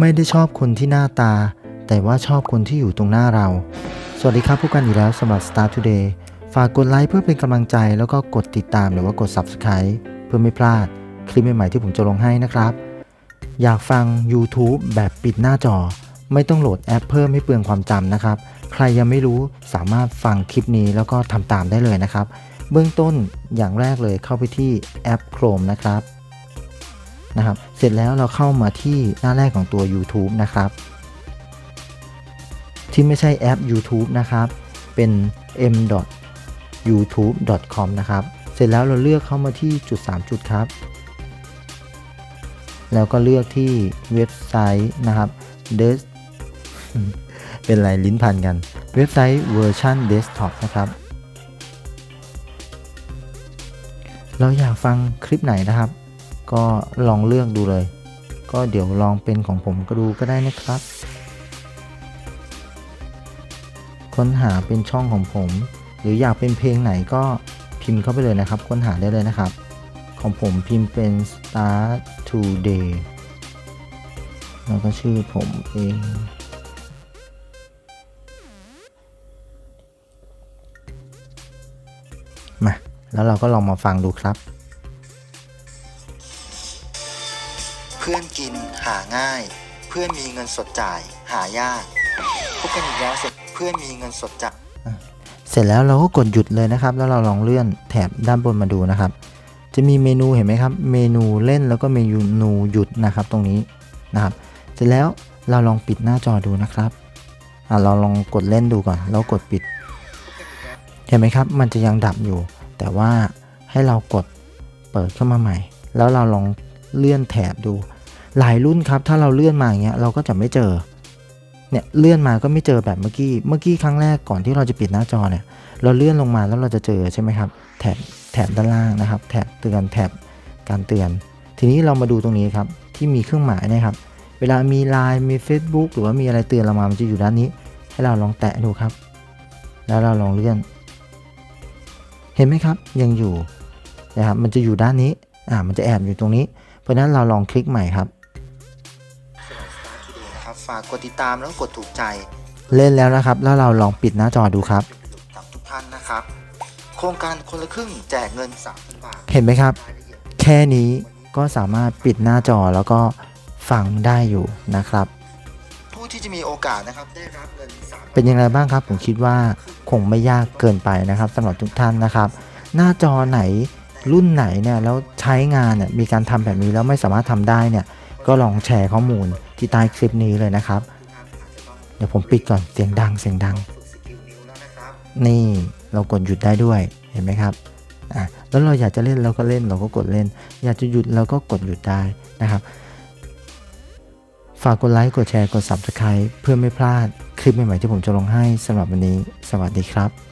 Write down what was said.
ไม่ได้ชอบคนที่หน้าตา แต่ว่าชอบคนที่อยู่ตรงหน้าเรา สวัสดีครับพบกันอีกแล้วสำหรับ Start Today ฝากกดไลค์เพื่อเป็นกำลังใจแล้วก็กดติดตามหรือว่ากด Subscribe เพื่อไม่พลาดคลิปใหม่ๆที่ผมจะลงให้นะครับ อยากฟัง YouTube แบบปิดหน้าจอ ไม่ต้องโหลดแอปเพิ่มให้เปลืองความจำนะครับ ใครยังไม่รู้สามารถฟังคลิปนี้แล้วก็ทำตามได้เลยนะครับ เบื้องต้นอย่างแรกเลยเข้าไปที่แอป Chrome นะครับ นะครับ เสร็จแล้วเราเข้ามาที่หน้าแรกของตัว YouTube นะครับ ที่ไม่ใช่แอป YouTube นะครับ เป็น m youtube.com นะครับ เสร็จแล้วเราเลือกเข้ามาที่จุด 3 จุดครับ แล้วก็เลือกที่เว็บไซต์นะครับ des เป็นไรลิ้นพันกัน เว็บไซต์เวอร์ชัน desktop นะครับ เราอยากฟังคลิปไหนนะครับ ก็ลองเลือกดูเลย ก็เดี๋ยวลองเป็นของผมก็ดูก็ได้นะครับ ค้นหาเป็นช่องของผม หรืออยากเป็นเพลงไหนก็พิมพ์เข้าไปเลยนะครับ ค้นหาได้เลยนะครับ ของผมพิมพ์เป็น start today แล้วก็ชื่อผมเองมาแล้วเราก็ลองมาฟังดูครับ เพื่อนกินหาง่าย เพื่อนมีเงินสดจ่าย หายากพบกันอีกแล้วเสร็จเพื่อนมีเงินสดจ่ายเสร็จแล้วเราก็กดหยุดเลยนะครับ แล้วเราลองเลื่อนแถบด้านบนมาดูนะครับ จะมีเมนูเห็นไหมครับ เมนูเล่นแล้วก็เมนูหยุดนะครับตรงนี้นะครับ เสร็จแล้วเราลองปิดหน้าจอดูนะครับอะเราลองกดเล่นดูก่อน แล้วกดปิด เห็นไหมครับ มันจะยังดับอยู่ แต่ว่าให้เรากดเปิดเข้ามาใหม่ แล้วเราลองเลื่อนแถบดู หลายรุ่นครับ ถ้าเราเลื่อนมาอย่างเงี้ยเราก็จะไม่เจอ เนี่ยเลื่อนมาก็ไม่เจอแบบเมื่อกี้ เมื่อกี้ครั้งแรกก่อนที่เราจะปิดหน้าจอเนี่ย เราเลื่อนลงมาแล้วเราจะเจอใช่ไหมครับ แถบแถบด้านล่างนะครับ แถบเตือนแถบการเตือน ทีนี้เรามาดูตรงนี้ครับที่มีเครื่องหมายนะครับ เวลามี Line มี Facebook หรือว่ามีอะไรเตือนเรามา มันจะอยู่ด้านนี้ ให้เราลองแตะดูครับ แล้วเราลองเลื่อน เห็นไหมครับ ยังอยู่นะครับ มันจะอยู่ด้านนี้ อ่า มันจะแอบอยู่ตรงนี้ เพราะนั้นเราลองคลิกใหม่ครับ ฝากกดติดตามแล้วกดถูกใจเล่นแล้วนะครับ แล้วเราลองปิดหน้าจอดูครับ กับทุกท่านนะครับ โครงการคนละครึ่งแจกเงิน3,000บาทเห็นไหมครับ แค่นี้ก็สามารถปิดหน้าจอแล้วก็ฟังได้อยู่นะครับ ผู้ที่จะมีโอกาสนะครับได้รับเงิน3เป็นยังไงบ้างครับ ผมคิดว่าคงไม่ยากเกินไปนะครับสำหรับทุกท่านนะครับ หน้าจอไหนรุ่นไหนเนี่ยแล้วใช้งานเนี่ยมีการทำแบบนี้แล้วไม่สามารถทำได้เนี่ย ก็ลองแชร์ข้อมูลที่ใต้คลิปนี้เลยนะครับ เดี๋ยวผมปิดก่อนเสียงดังเสียงดัง นี่เรากดหยุดได้ด้วยเห็นไหมครับอะแล้วเราอยากจะเล่นเราก็เล่นเราก็กดเล่น อยากจะหยุดเราก็กดหยุดได้นะครับ ฝากกดไลค์กดแชร์กด Subscribe เพื่อไม่พลาดคลิปใหม่ๆที่ผมจะลงให้สำหรับวันนี้ สวัสดีครับ